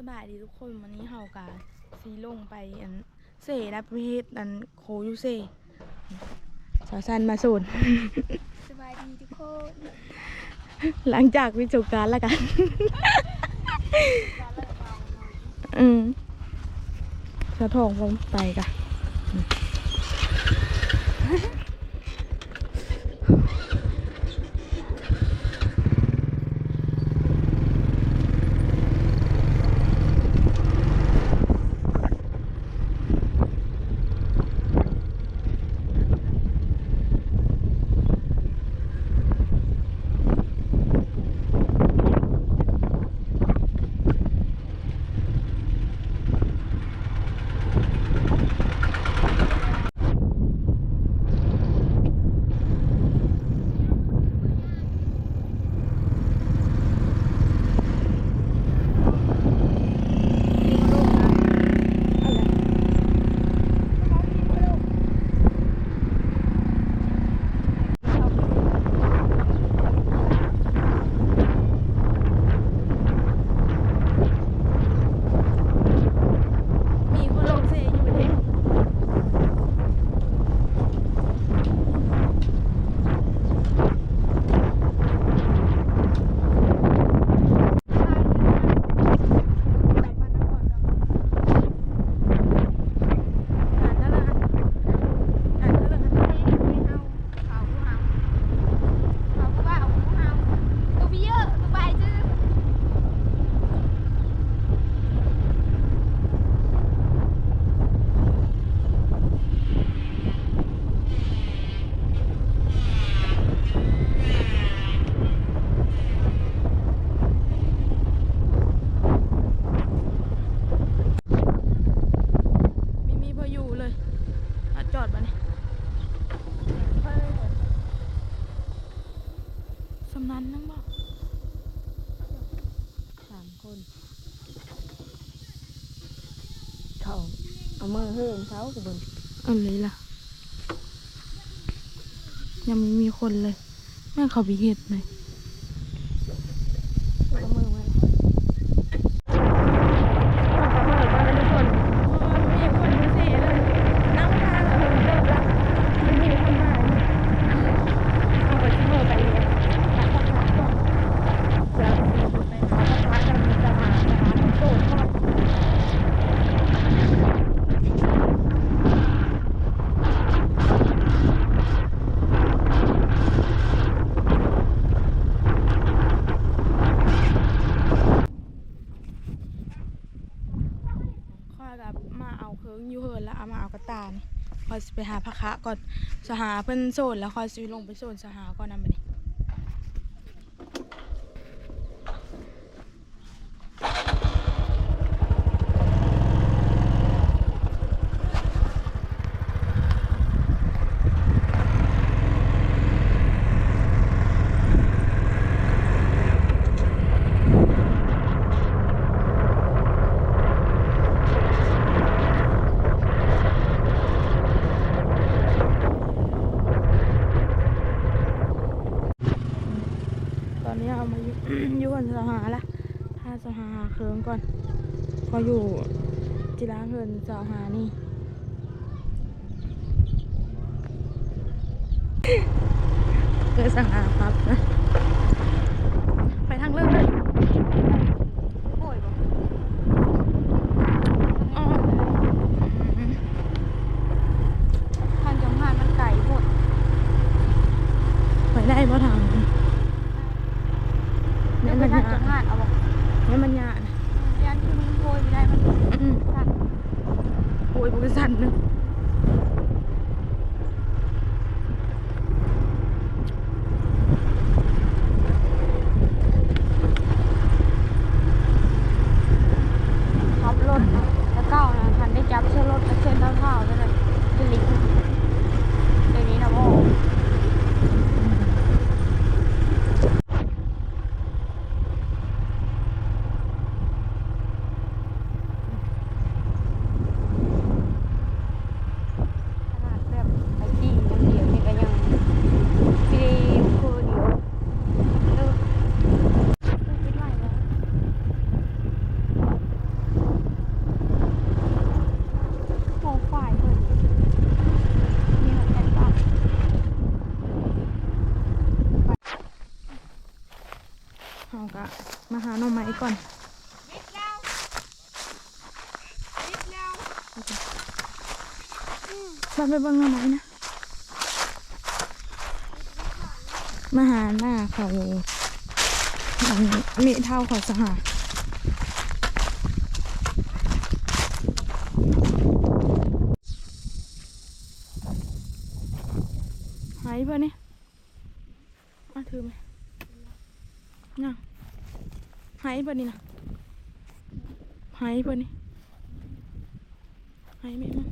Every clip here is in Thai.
สบายดีทุกคนวันนี้เฮากาซีลงไปอันเซนะประเภทอันโคยูเซสาวซันมาสูนสบายดีทุกคนหลังจากวิจุการแล้วกัน อืมสะทองลงไปกะ ออยู่เลยอะจอดมาเนี่ยสำนันนั่งบอกสามคน เขาเอามือเฮิมเขากับบุญอะไรล่ะ ยังไม่มีคนเลย แม่เขาพิเหตุไหมเอามือไว้ มีคนดูสิเลยนั่งทานเหรอเดินละมันมีคนมาเอาไปที่โมไปเลยตัดตัดตัดก่อนแล้วไปหาพระกันจะมาจะหาโซ่ทอด ข้อยกับมาเอาเคิงอยู่เฮินแล้วเอามาเอากระตานี่คอยสิไป หาพระคะก่อนสหาเพิ่นโซนแล้วคอยสิลงไปโซนสหาก่อนนำไปนี่ตอนนี้เอยู่ก่อนสหาละถ้าสหาเคิงก่อน พออยู่จิราเฮินสหานี่เกิดสหาาหน่อไม้ก่อนบ้านไปเบิ่งหน่อไม้นะ มาหาหน้าเขาอันมีเท่าเขาสหาหายป่ะเนี่ยอะถือไหมยังหายปะนี่นะหายปะนี่หายไหมมั้ง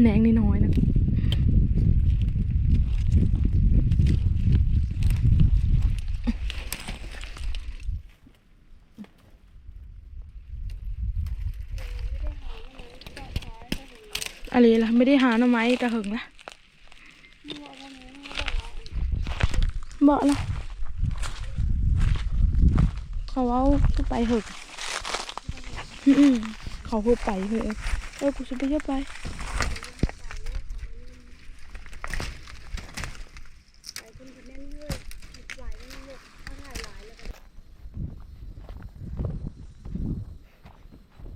แหนงนิดน้อยนะอะไรล่ะ ไม่ได้หาหน่อไม้แต่หึงละเบอกละ เขาว่าก็ไปเถอะเขาพูดไปเถอะเออกูจะไปเยอะไป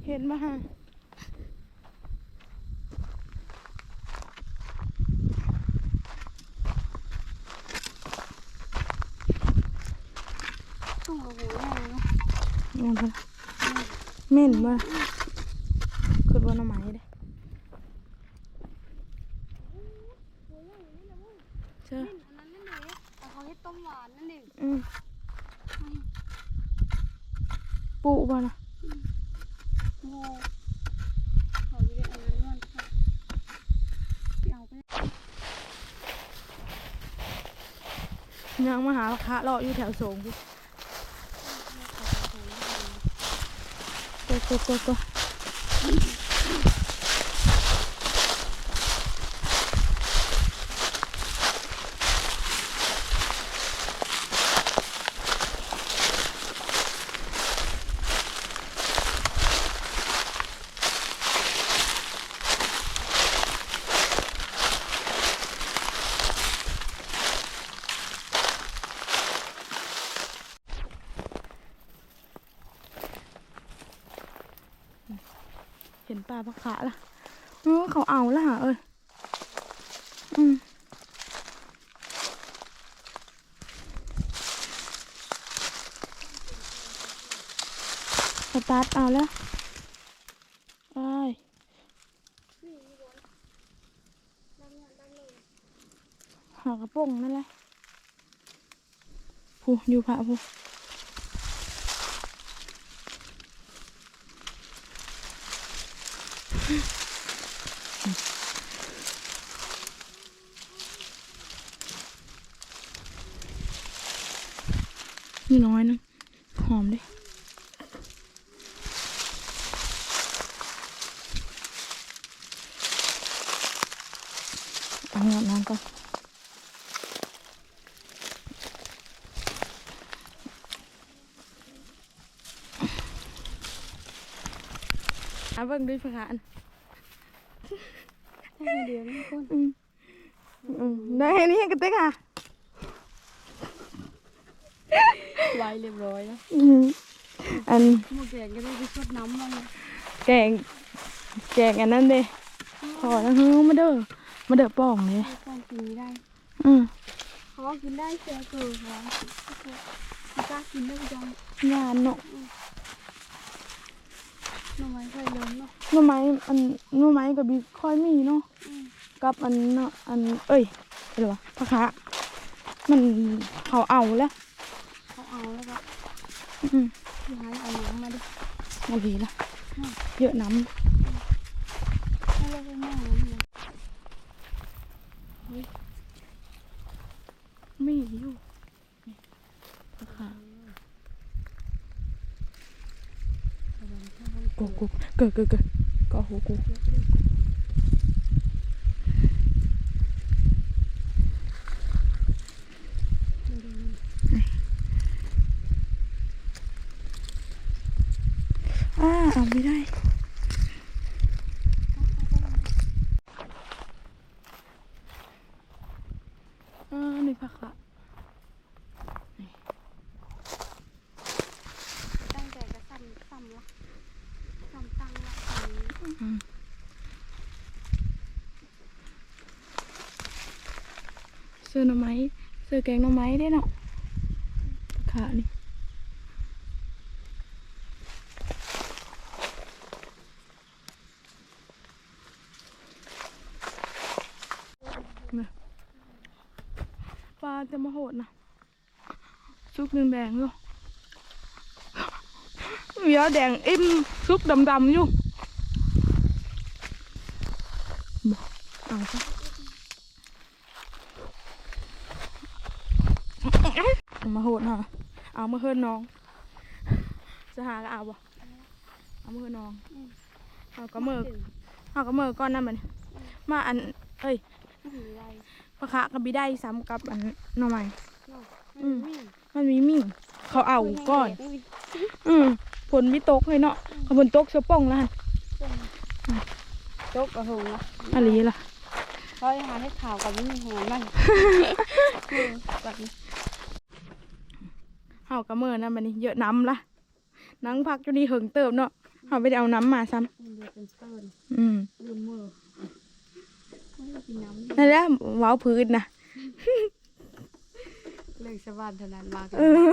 เห็นมาฮะ ตุ้งโอ้โหแน่เลยเนาะ นี่มันเหม็นมาคือว่าหน่อไม้เด้เจออันนั้นนั่นเองแต่เขาให้ต้มหวานนั่นเองอืมปูบ่นะโง่เขาไม่ได้อันนั้นมันค่ะเอาไปยังมาหาพระเลาะอยู่แถวโสงพี่ ก็ก็ก็ก็ เห็นปลาพะขะละเออเขาเอาละหะเอ้ยอืมสตาร์ทเอาแล้วไอ้ายหากระโปงนั่นแหละผู้อยู่พระผู้ นี่น้อยนึงหอมดิเอาน้น้ำก่อน เอาเบิ่งด้วยพะคะอันให้เดือนนี่คนอืมอืมได้แค่นี้กันเต๊กค่ะไว้เรียบร้อยแล้วอืมอันหมูแดงก็ได้ไปชดน้ำบ้างเลยแกงแกงอันนั้นเด้ขอนะเฮ้มาเด้อมาเด้อป่องเลยให้ความกินไม่ได้ อืมเขาว่ากินได้เสียเกินค่ะไม่กล้ากินได้จังงานเนาะ หน่อไม้ไฟเหลืองเนาะหน่อไม้อันหน่อไม้กับบีค่อยมีเนาะอืมกับอันเนาะอันเอ้ยอะไรวะพะคะมันเขาเอาแล้วเขาเอาแล้วก็อืมย้ายเอาน้ำมาดิมาดีละเยอะน้ให้เราไปแม่น้ำเลยำมีอยู่นี่พะคะ กูกูเกิดเกิดเกิดก็หูกูอ่าเอาไม่ได้ อ่านี่ผักค่ะ ซื้อ หน่อไม้ซื้อแกงหน่อไม้ได้เนาะขานี่เนี่ยปลาจะมาโหดนะซุกแดงๆอยู่เหวียวแดงอิ่มซุกดำๆอยู่บ่เอาซะ มาโหดฮะเอามาเฮิรนน้องจะหาก็เอาบ่เอามาเฮิรนน้องเอาก็เมื่อเอาก็เมื่อก้อนนั่นมันมาอันเอ้ยปะคะกับบีได้ซ้ำกับอันหน่อไม้อืมมันมีมิ่งเขาเอาก้อน อืมผลมีตกเลยเนาะเขาผลตกเสือป่องแล้วหั่นตกกระหงนะอะไรล่ะเขาจะหาให้ข่าวกับนี่หัวมันแบบนี้ เอาก็เมื่อนั่นมันนี่เยอะน้ำละนังพักอยู่นี่เหิงเติบเนาะเขาไปเอาน้ำมาซ้มันเดือดเป็นเติ้นำอืมลืมมือไม่ได้กินน้ำนั่นแหละเว้าพื้นนะเรื่องชาวบ้านเท่านั้นมากันเออ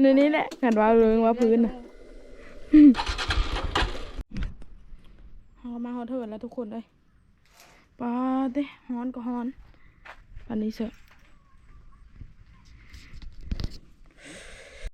ในนี้แหละกันว่าเรื่องว่าพื้นนะเอามาฮอเทิร์นแล้วทุกคนเลยปาเต้ฮ้อนก็ฮ้อนปันนี้เสอะ